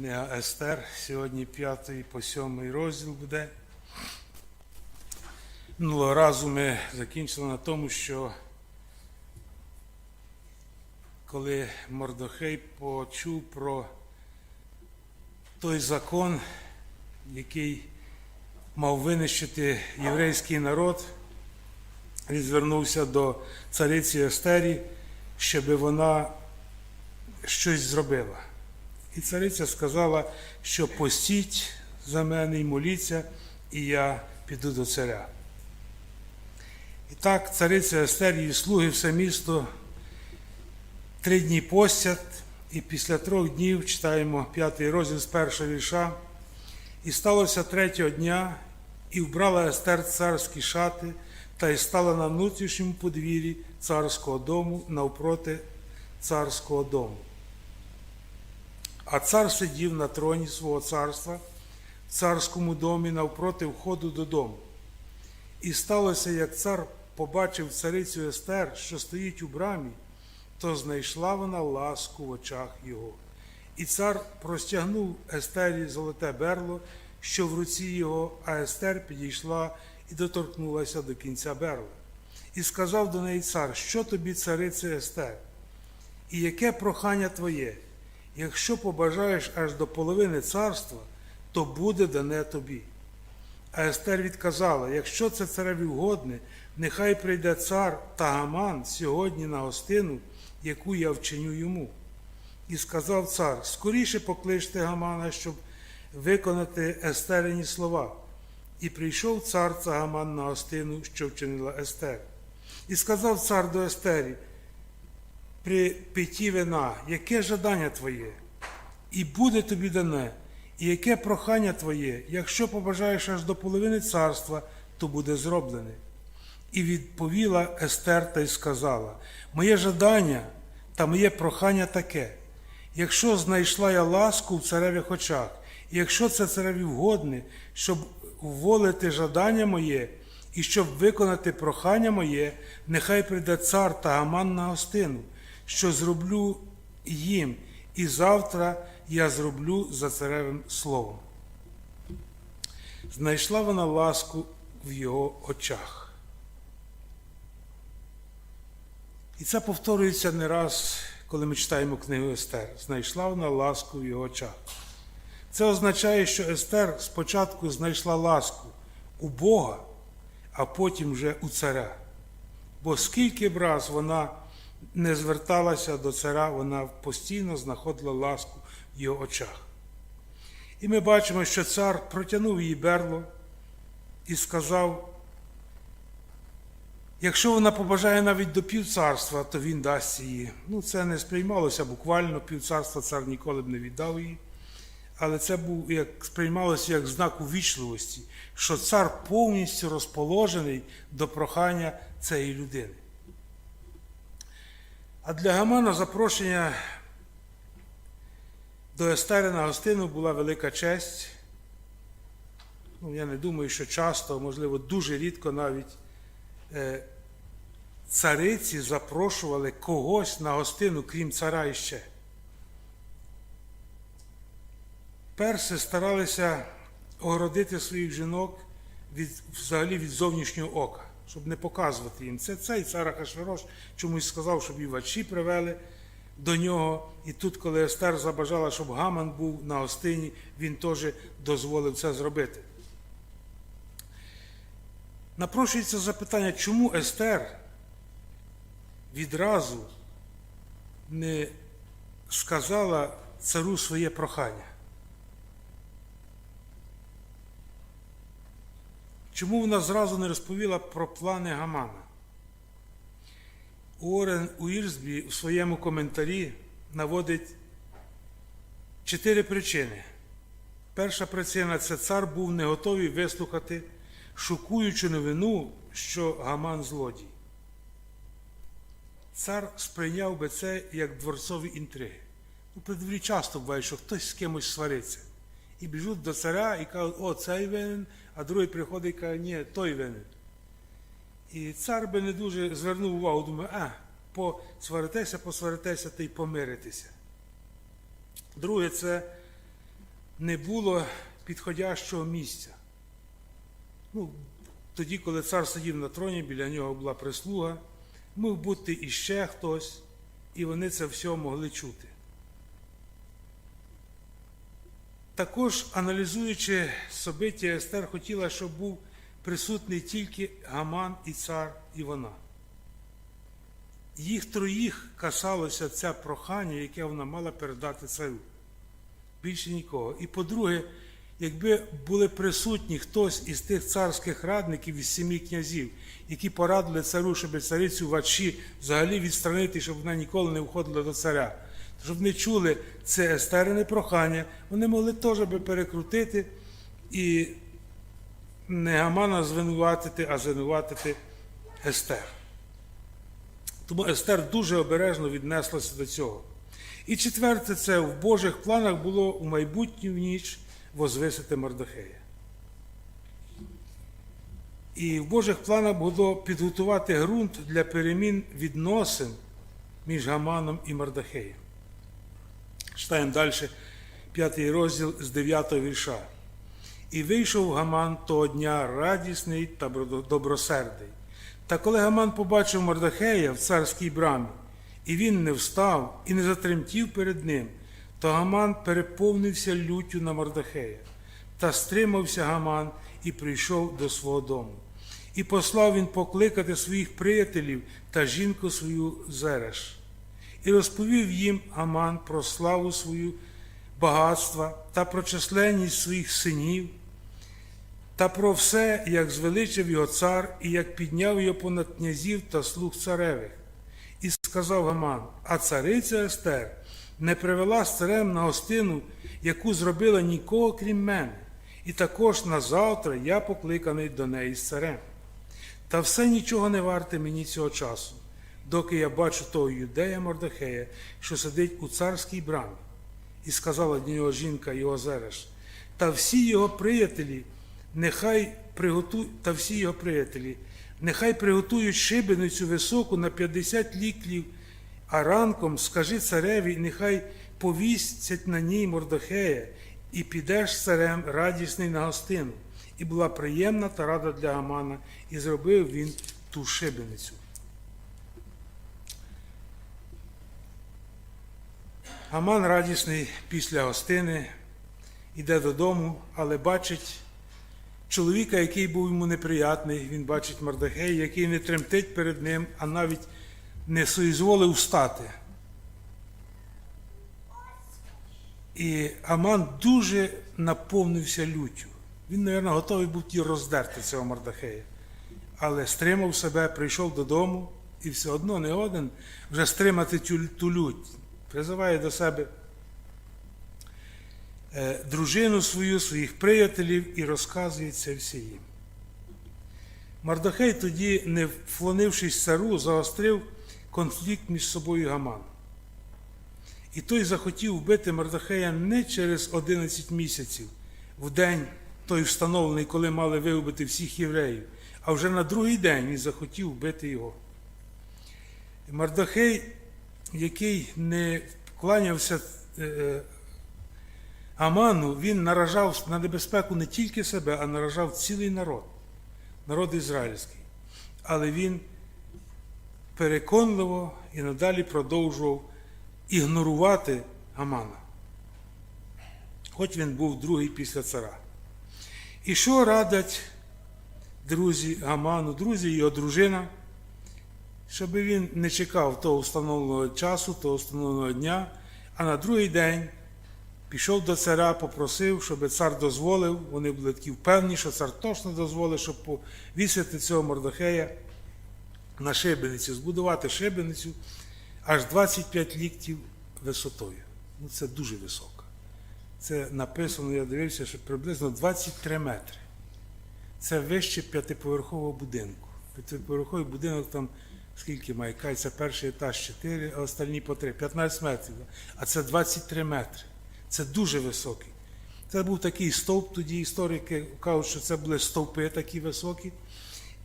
Книга Естер. Сьогодні п'ятий по сьомий розділ буде. Минулого разу ми закінчили на тому, що коли Мордохей почув про той закон, який мав винищити єврейський народ, він звернувся до цариці Естері, щоб вона щось зробила. І цариця сказала, що постіть за мене і моліться, і я піду до царя. І так, цариця Естер і слуги все місто три дні постять, і після трьох днів читаємо п'ятий розділ з першого вірша. І сталося третього дня, і вбрала Естер царські шати, та й стала на внутрішньому подвір'ї царського дому навпроти царського дому. А цар сидів на троні свого царства в царському домі навпроти входу додому. І сталося, як цар побачив царицю Естер, що стоїть у брамі, то знайшла вона ласку в очах його. І цар простягнув Естері золоте берло, що в руці його, а Естер підійшла і доторкнулася до кінця берла. І сказав до неї цар, що тобі, царице Естер, і яке прохання твоє? Якщо побажаєш аж до половини царства, то буде дане тобі. А Естер відказала: якщо це цареві вгодне, нехай прийде цар та Гаман сьогодні на гостину, яку я вчиню йому. І сказав цар: скоріше покличте Гамана, щоб виконати Естерині слова. І прийшов цар та Гаман на гостину, що вчинила Естер. І сказав цар до Естері, при питті вина, яке жадання твоє, і буде тобі дане, і яке прохання твоє, якщо побажаєш аж до половини царства, то буде зроблене. І відповіла Естер та й сказала: Моє жадання та моє прохання таке, якщо знайшла я ласку в царевих очах, і якщо це цареві вгодне, щоб вволити жадання моє, і щоб виконати прохання моє, нехай прийде цар та Гаман на гостину, що зроблю їм, і завтра я зроблю за царевим словом. Знайшла вона ласку в його очах. І це повторюється не раз, коли ми читаємо книгу Естер. Знайшла вона ласку в його очах. Це означає, що Естер спочатку знайшла ласку у Бога, а потім вже у царя. Бо скільки б раз вона не зверталася до царя, вона постійно знаходила ласку в його очах. І ми бачимо, що цар протягнув її берло і сказав: якщо вона побажає навіть до півцарства, то він дасть її. Ну, це не сприймалося буквально, півцарства цар ніколи б не віддав її. Але це був як сприймалося як знак увічливості, що цар повністю розположений до прохання цієї людини. А для Гамана запрошення до Естери на гостину була велика честь. Ну, Я не думаю, що часто, можливо, дуже рідко навіть е, цариці запрошували когось на гостину, крім цара іще. Перси старалися огородити своїх жінок від, взагалі від зовнішнього ока, щоб не показувати їм. Це цей цар Ахашвирош чомусь сказав, щоб і вачі привели до нього. І тут, коли Естер забажала, щоб Гаман був на гостині, він теж дозволив це зробити. Напрошується запитання, чому Естер відразу не сказала цару своє прохання? Чому вона зразу не розповіла про плани Гамана? Уоррен Уірсбі у своєму коментарі наводить чотири причини. Перша причина це цар був не готовий вислухати шокуючу новину, що Гаман злодій. Цар сприйняв би це як дворцові інтриги. Ну, при часто буває, що хтось з кимось свариться. І біжуть до царя і кажуть, о, цей винен, а другий приходить і каже, ні, той винен. І цар би не дуже звернув увагу, думає, а, посваритеся, посваритеся та й помиритеся. Друге, це не було підходящого місця. Ну, тоді, коли цар сидів на троні, біля нього була прислуга, мог бути іще хтось, і вони це все могли чути. Також, аналізуючи собиття, Естер хотіла, щоб був присутній тільки Гаман і цар і вона. Їх троїх касалося це прохання, яке вона мала передати царю. Більше нікого. І по-друге, якби були присутні хтось із тих царських радників із сімі князів, які порадили царю, щоб царицю Ватші взагалі відстранити, щоб вона ніколи не входила до царя, щоб не чули це естерине прохання, вони могли теж би перекрутити і не Гамана звинуватити, а звинуватити Естер. Тому Естер дуже обережно віднеслася до цього. І четверте, це в Божих планах було у майбутню ніч возвисити Мардахея. І в Божих планах було підготувати ґрунт для перемін відносин між Гаманом і Мардахеєм. Читаємо далі п'ятий розділ з 9 вірша. І вийшов Гаман того дня радісний та добросердий. Та коли Гаман побачив Мордахея в царській брамі, і він не встав і не затремтів перед ним, то Гаман переповнився люттю на Мордахея, та стримався Гаман і прийшов до свого дому. І послав він покликати своїх приятелів та жінку свою Зереш. І розповів їм Гаман про славу свою багатства та про численність своїх синів, та про все, як звеличив його цар, і як підняв його понад князів та слуг царевих. І сказав Гаман, а цариця Естер не привела з царем на гостину, яку зробила нікого, крім мене, і також на завтра я покликаний до неї з царем. Та все нічого не варте мені цього часу, доки я бачу того юдея Мордахея, що сидить у царській брамі. І сказала до нього жінка його Зереш, та всі його приятелі, нехай приготують, та всі його приятелі, нехай приготують шибеницю високу на 50 ліклів, а ранком скажи цареві, нехай повісять на ній Мордохея, і підеш царем радісний на гостину. І була приємна та рада для Гамана, і зробив він ту шибеницю. Гаман радісний після гостини йде додому, але бачить чоловіка, який був йому неприятний. Він бачить Мардахей, який не тремтить перед ним, а навіть не соізволив встати. І Аман дуже наповнився люттю. Він, мабуть, готовий був ті роздерти цього Мардахея. Але стримав себе, прийшов додому і все одно не один вже стримати ту, ту лють. Призиває до себе е, дружину свою, своїх приятелів і розказує це всі їм. Мардахей тоді, не вклонившись цару, загострив конфлікт між собою і Гаманом. І той захотів вбити Мардахея не через 11 місяців, в день той встановлений, коли мали вигубити всіх євреїв, а вже на другий день він захотів вбити його. Мардахей, який не вкланявся Аману, він наражав на небезпеку не тільки себе, а наражав цілий народ, народ ізраїльський. Але він переконливо і надалі продовжував ігнорувати Амана, хоч він був другий після цара. І що радять друзі Гаману, друзі його дружина, щоб він не чекав того встановленого часу, того встановленого дня, а на другий день пішов до царя, попросив, щоб цар дозволив. Вони були такі впевнені, що цар точно дозволив, щоб повісити цього Мордохея на шибеницю, збудувати шибеницю аж 25 ліктів висотою. Ну, Це дуже високо. Це написано, я дивився, що приблизно 23 метри. Це вище п'ятиповерхового будинку. П'ятиповерховий будинок там скільки має? Кай, це перший етаж 4, а остальні по 3, 15 метрів. А це 23 метри. Це дуже високий. Це був такий стовп, тоді історики кажуть, що це були стовпи такі високі,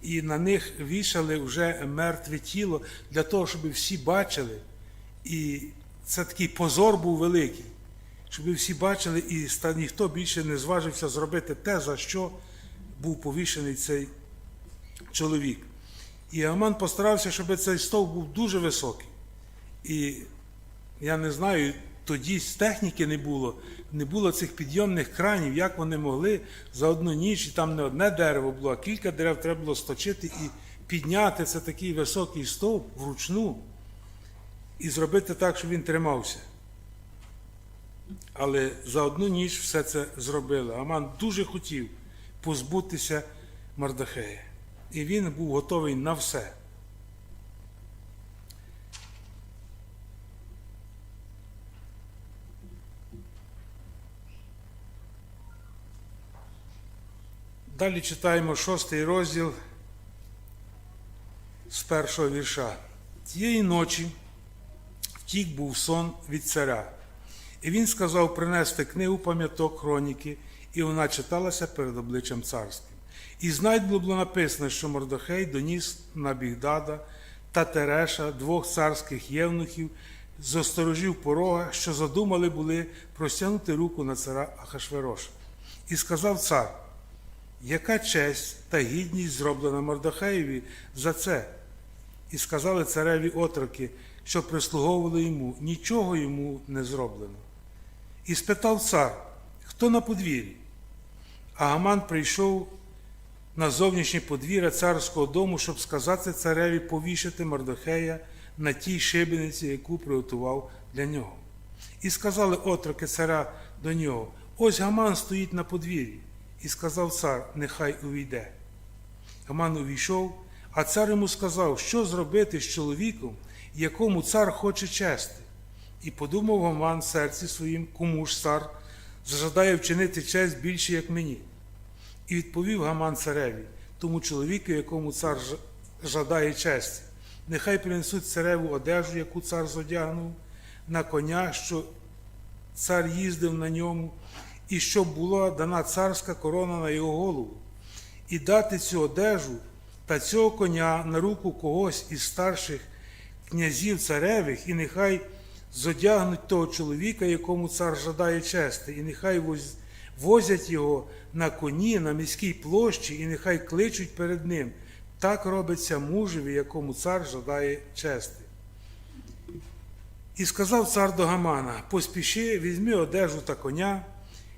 і на них вішали вже мертве тіло для того, щоб всі бачили. І це такий позор був великий, щоб всі бачили, і ніхто більше не зважився зробити те, за що був повішений цей чоловік. І Аман постарався, щоб цей стовп був дуже високий. І я не знаю, тоді з техніки не було, не було цих підйомних кранів, як вони могли за одну ніч, і там не одне дерево було, а кілька дерев треба було сточити і підняти це такий високий стовп вручну і зробити так, щоб він тримався. Але за одну ніч все це зробили. Аман дуже хотів позбутися Мардахея. І він був готовий на все. Далі читаємо шостий розділ з першого вірша. Тієї ночі втік був сон від царя. І він сказав принести книгу пам'яток хроніки, і вона читалася перед обличчям царським. І знайд було написано, що Мордохей доніс на Бігдада та Тереша, двох царських євнухів, з осторожів порога, що задумали були простягнути руку на цара Ахашвероша. І сказав цар, яка честь та гідність зроблена Мордохеєві за це? І сказали цареві отроки, що прислуговували йому, нічого йому не зроблено. І спитав цар, хто на подвір'ї? А Гаман прийшов на зовнішнє подвір'я царського дому, щоб сказати цареві повішати Мордохея на тій шибениці, яку приготував для нього. І сказали отроки царя до нього: ось Гаман стоїть на подвір'ї. І сказав цар, нехай увійде. Гаман увійшов, а цар йому сказав, що зробити з чоловіком, якому цар хоче чести. І подумав Гаман в серці своїм, кому ж цар зажадає вчинити честь більше, як мені. І відповів Гаман цареві, тому чоловіку, якому цар жадає честі. Нехай принесуть цареву одежу, яку цар зодягнув, на коня, що цар їздив на ньому, і щоб була дана царська корона на його голову, і дати цю одежу та цього коня на руку когось із старших князів царевих, і нехай зодягнуть того чоловіка, якому цар жадає чести, і нехай воз- возять його на коні на міській площі, і нехай кличуть перед ним. Так робиться мужеві, якому цар жадає чести. І сказав цар до Гамана: поспіши, візьми одежу та коня,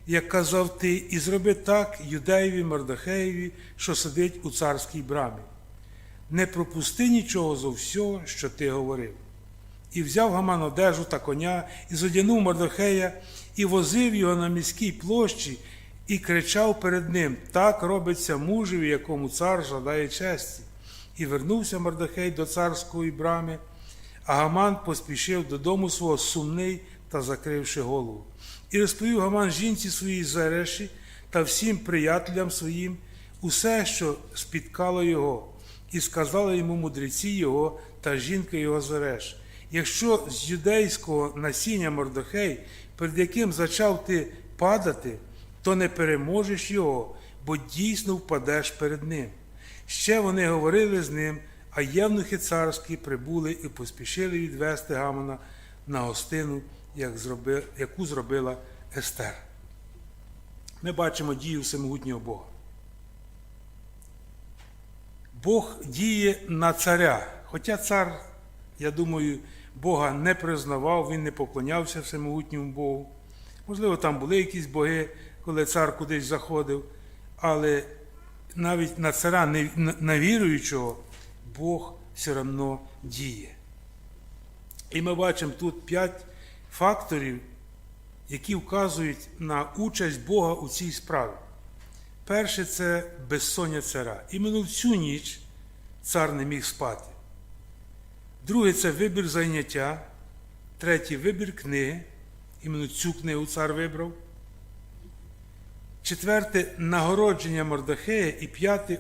як казав ти, і зроби так юдеєві Мардахеєві, що сидить у царській брамі. Не пропусти нічого зо всього, що ти говорив. І взяв Гаман одежу та коня, і зодягнув Мардохея, і возив його на міській площі, і кричав перед ним: Так робиться мужеві, якому цар жадає честі. І вернувся Мардохей до царської брами, а Гаман поспішив додому свого сумний та закривши голову. І розповів Гаман жінці своїй Зареші та всім приятелям своїм усе, що спіткало його, і сказали йому мудреці його та жінка його Зареш. Якщо з юдейського насіння Мордохей, перед яким зачав ти падати, то не переможеш його, бо дійсно впадеш перед ним. Ще вони говорили з ним, а євнухи царські прибули і поспішили відвести Гамона на гостину, яку зробила Естер. Ми бачимо дію всемогутнього Бога. Бог діє на царя. Хоча цар, я думаю, Бога не признавав, він не поклонявся всемогутньому Богу. Можливо, там були якісь боги, коли цар кудись заходив, але навіть на царя не- на- віруючого Бог все одно діє. І ми бачимо тут п'ять факторів, які вказують на участь Бога у цій справі. Перше це безсоння царя. Іменно в цю ніч цар не міг спати. Друге це вибір заняття. Третє вибір книги. Іменно цю книгу цар вибрав. Четверте нагородження Мордахея. І п'яте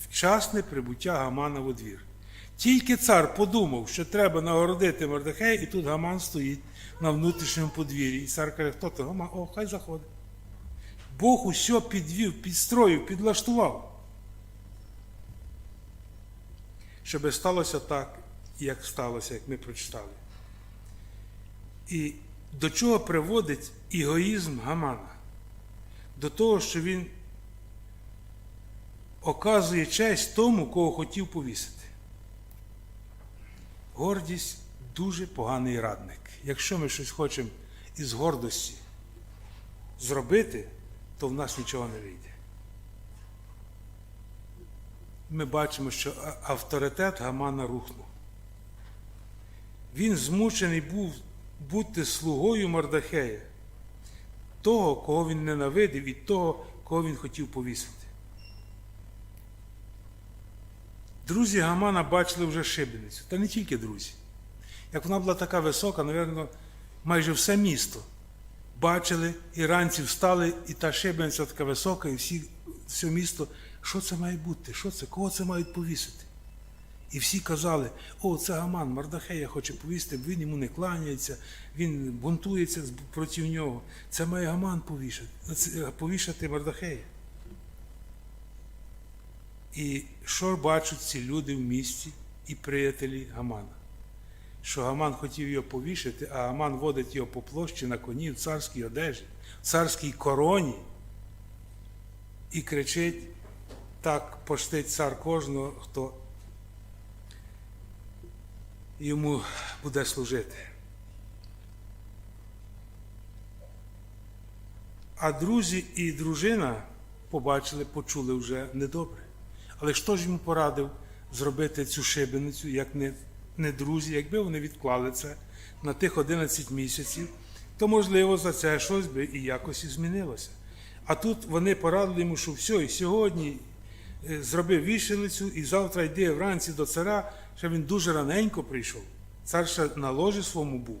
вчасне прибуття Гамана в двір. Тільки цар подумав, що треба нагородити Мордахея, і тут Гаман стоїть на внутрішньому подвір'ї. І цар каже, хто то Гаман? О, хай заходить. Бог усе підвів, підстроїв, підлаштував. Щоб сталося так, як сталося, як ми прочитали. І До чого приводить егоїзм Гамана? До того, що він оказує честь тому, кого хотів повісити. Гордість дуже поганий радник. Якщо ми щось хочемо із гордості зробити, то в нас нічого не вийде. Ми бачимо, що авторитет Гамана рухнув. Він змучений був бути слугою Мардахея, того, кого він ненавидив, і того, кого він хотів повісити. Друзі Гамана бачили вже шибеницю, та не тільки друзі. Як вона була така висока, напевно, майже все місто бачили, і ранці встали, і та шибениця така висока, і всі, все місто, що це має бути? Що це? Кого це мають повісити? І всі казали, о, це Гаман, Мардахея хоче повісти, він йому не кланяється, він бунтується проти нього. Це має Гаман повішати, повішати Мардахея. І що бачать ці люди в місті і приятелі Гамана? Що Гаман хотів його повішати, а Гаман водить його по площі на коні в царській одежі, в царській короні і кричить, так поштить цар кожного, хто йому буде служити. А друзі і дружина побачили, почули вже недобре. Але що ж йому порадив зробити цю шибеницю, як не, не друзі, якби вони відклали це на тих 11 місяців, то можливо за це щось би і якось і змінилося. А тут вони порадили йому, що все, і сьогодні е, зроби вішалицю, і завтра йди вранці до цара, що він дуже раненько прийшов. Цар ще на ложі своєму був.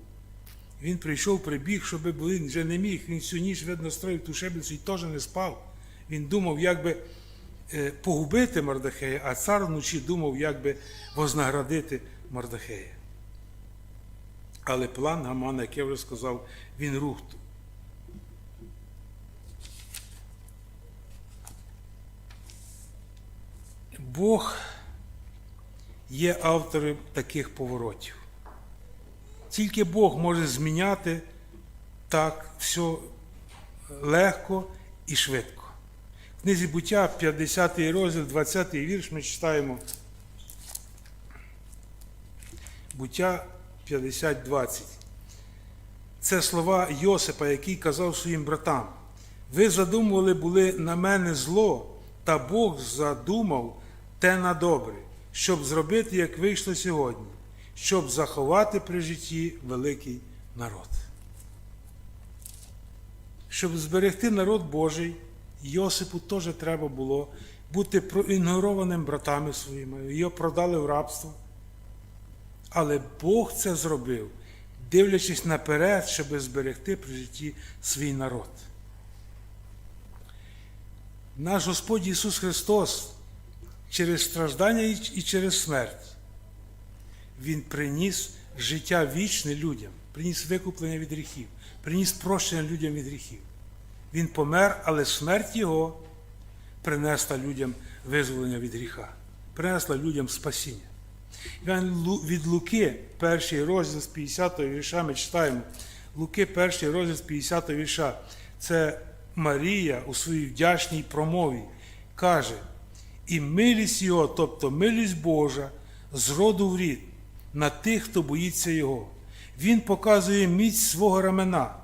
Він прийшов, прибіг, щоб він вже не міг. Він всю ніч, видно, строїв ту шибеницю і теж не спав. Він думав, як би е, погубити Мардахея, а цар вночі думав, як би вознаградити Мардахея. Але план Гамана, як я вже сказав, він рухнув. Бог є автором таких поворотів. Тільки Бог може зміняти так все легко і швидко. В книзі буття, 50 розділ, 20 вірш, ми читаємо. Буття 50-20. Це слова Йосипа, який казав своїм братам. Ви задумували були на мене зло, та Бог задумав те на добре, щоб зробити, як вийшло сьогодні, щоб заховати при житті великий народ. Щоб зберегти народ Божий, Йосипу теж треба було бути проігнорованим братами своїми. Його продали в рабство. Але Бог це зробив, дивлячись наперед, щоб зберегти при житті свій народ. Наш Господь Ісус Христос через страждання і через смерть Він приніс життя вічне людям, приніс викуплення від гріхів, приніс прощення людям від гріхів. Він помер, але смерть Його принесла людям визволення від гріха, принесла людям спасіння. Від Луки, перший розділ з 50 го вірша, ми читаємо. Луки, перший розділ з 50 го вірша. Це Марія у своїй вдячній промові каже: і милість Його, тобто милість Божа, з роду в рід, на тих, хто боїться Його. Він показує міць свого рамена,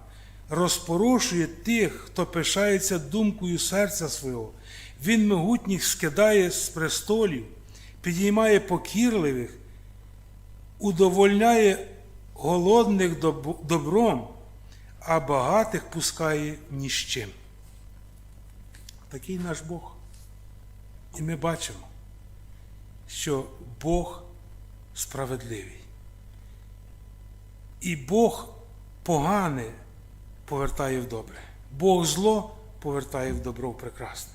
розпорошує тих, хто пишається думкою серця свого. Він могутніх скидає з престолів, підіймає покірливих, удовольняє голодних добром, а багатих пускає ні. Такий наш Бог. І ми бачимо, що Бог справедливий. І Бог погане повертає в добре. Бог зло повертає в добро в прекрасне.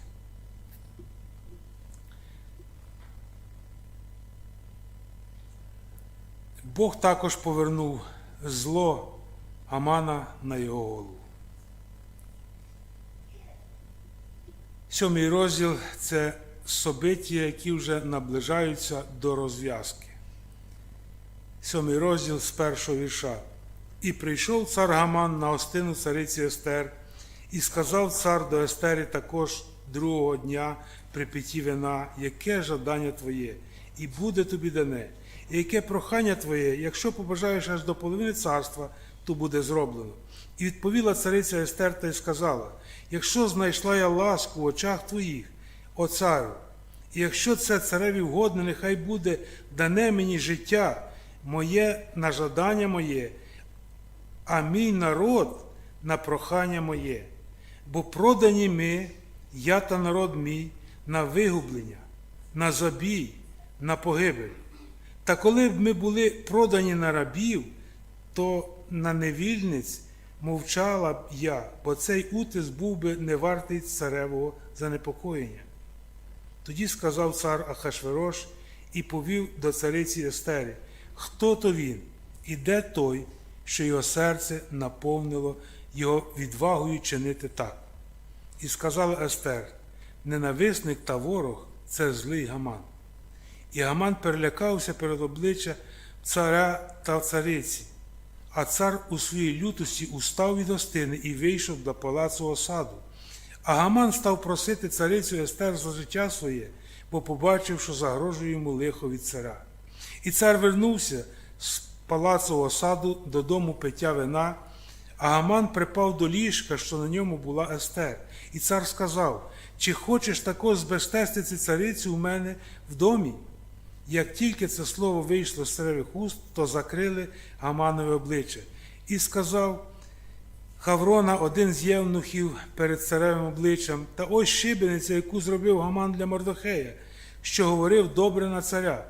Бог також повернув зло Амана на його голову. Сьомий розділ це собиття, які вже наближаються до розв'язки. Сьомий розділ з першого вірша. І прийшов цар Гаман на остину цариці Естер, і сказав цар до Естери також другого дня при питті вина, яке жадання твоє, і буде тобі дане, і яке прохання твоє, якщо побажаєш аж до половини царства, то буде зроблено. І відповіла цариця Естер та й сказала: Якщо знайшла я ласку в очах твоїх, о царю, і якщо це цареві вгодно, нехай буде дане мені життя, моє на жадання моє, а мій народ на прохання моє. Бо продані ми, я та народ мій, на вигублення, на забій, на погибель. Та коли б ми були продані на рабів, то на невільниць мовчала б я, бо цей утис був би не вартий царевого занепокоєння. Тоді сказав цар Ахашверош і повів до цариці Естери, хто то він, і де той, що його серце наповнило його відвагою чинити так. І сказала Естер: ненависник та ворог це злий Гаман. І Гаман перелякався перед обличчя царя та цариці, а цар у своїй лютості устав від гостини і вийшов до палацу осаду. А Гаман став просити царицю Естер за життя своє, бо побачив, що загрожує йому лихо від царя. І цар вернувся з палацу осаду додому пиття вина, а Гаман припав до ліжка, що на ньому була Естер. І цар сказав: Чи хочеш також збезтестити царицю у мене в домі? Як тільки це слово вийшло з царевих уст, то закрили Гаманове обличчя. І сказав Хаврона, один з євнухів перед царевим обличчям, та ось шибениця, яку зробив Гаман для Мордохея, що говорив добре на царя,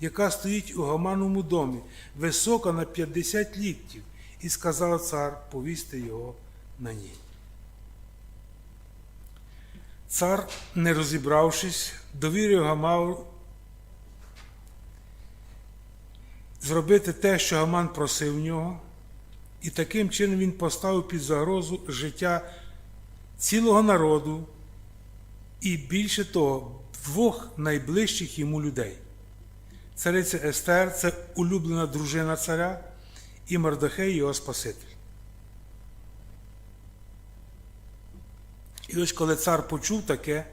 яка стоїть у Гамановому домі, висока на 50 ліктів, і сказав цар повісти його на ній. Цар, не розібравшись, довірив Гамаву зробити те, що Гаман просив нього, і таким чином він поставив під загрозу життя цілого народу і більше того, двох найближчих йому людей. Цариця Естер це улюблена дружина царя і Мардохей його Спаситель. І ось коли цар почув таке,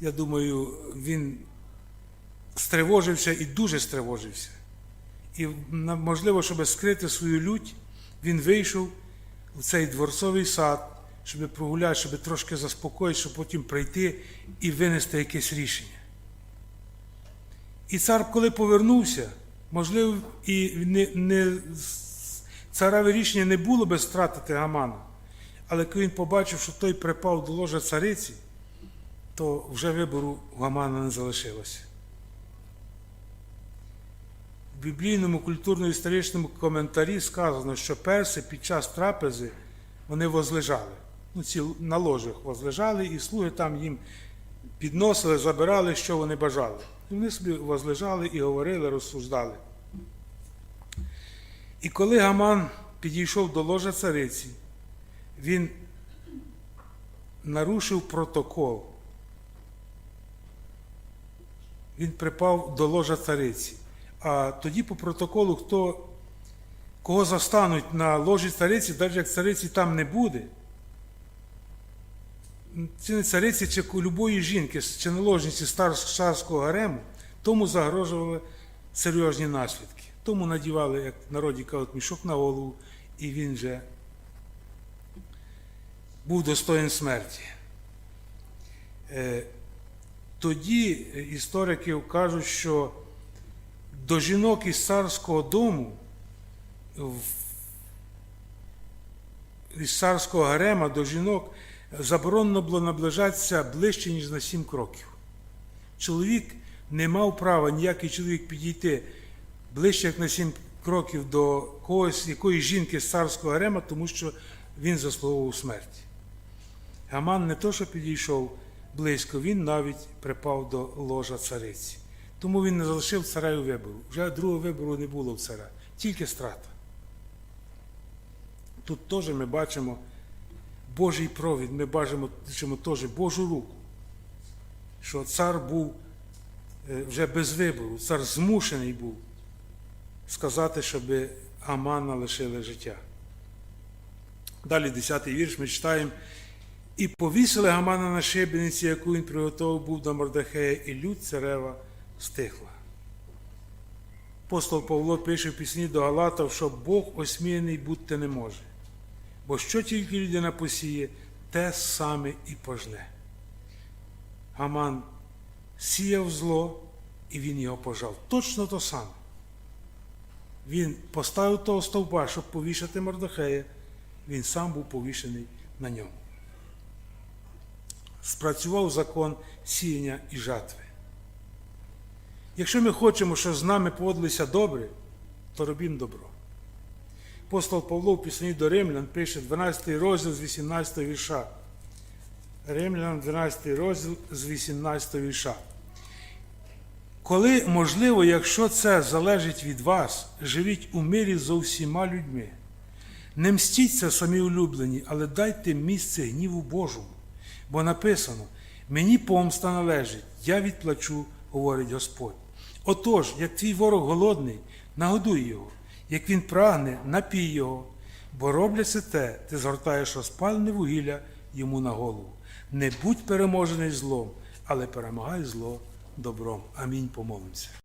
я думаю, він стривожився і дуже стривожився. І, можливо, щоб скрити свою лють, він вийшов в цей дворцовий сад, щоб прогуляти, щоб трошки заспокоїти, щоб потім прийти і винести якесь рішення. І цар, коли повернувся, можливо, і не, не, цареве рішення не було би стратити Гамана. Але коли він побачив, що той припав до ложа цариці, то вже вибору у Гамана не залишилося. В біблійному культурно-історичному коментарі сказано, що перси під час трапези вони возлежали. Ну, ці на ложах возлежали, і слуги там їм підносили, забирали, що вони бажали. І вони собі возлежали і говорили, розсуждали. І коли Гаман підійшов до ложа цариці, він нарушив протокол. Він припав до ложа цариці. А тоді по протоколу, хто, кого застануть на ложі цариці, навіть як цариці там не буде, чи не цариці, чи любої жінки, чи наложниці старського гарему, тому загрожували серйозні наслідки. Тому надівали, як народі кажуть, мішок на голову, і він вже був достоїн смерті. Тоді історики кажуть, що до жінок із царського дому, із царського гарема до жінок заборонено було наближатися ближче, ніж на сім кроків. Чоловік не мав права ніякий чоловік підійти ближче, як на сім кроків до когось, якоїсь жінки з царського гарема, тому що він заслуговував смерті. Гаман не то, що підійшов близько, він навіть припав до ложа цариці. Тому він не залишив цареві вибору. Вже другого вибору не було в царя, тільки страта. Тут теж ми бачимо Божий провід, ми бачимо теж Божу руку, що цар був вже без вибору, цар змушений був сказати, щоб Амана лишили життя. Далі 10 вірш ми читаємо. І повісили Гамана на шибениці, яку він приготував був до Мордахея, і люд царева стихла. Апостол Павло пише в пісні до Галатів, що Бог осміяний бути не може. Бо що тільки людина посіє, те саме і пожне. Гаман сіяв зло, і він його пожав. Точно то саме. Він поставив того стовпа, щоб повішати Мордохея, він сам був повішений на ньому. Спрацював закон сіяння і жатви. Якщо ми хочемо, щоб з нами поводилися добре, то робімо добро. Апостол Павло в пісні до Римлян пише 12 розділ з 18 вірша. Римлян 12 розділ з 18 вірша. Коли можливо, якщо це залежить від вас, живіть у мирі з усіма людьми. Не мстіться самі улюблені, але дайте місце гніву Божому. Бо написано: мені помста належить, я відплачу, говорить Господь. Отож, як твій ворог голодний, нагодуй його, як він прагне, напій його, бо робляться те, ти згортаєш розпальне вугілля йому на голову. Не будь переможений злом, але перемагай зло добром. Амінь. Помолимося.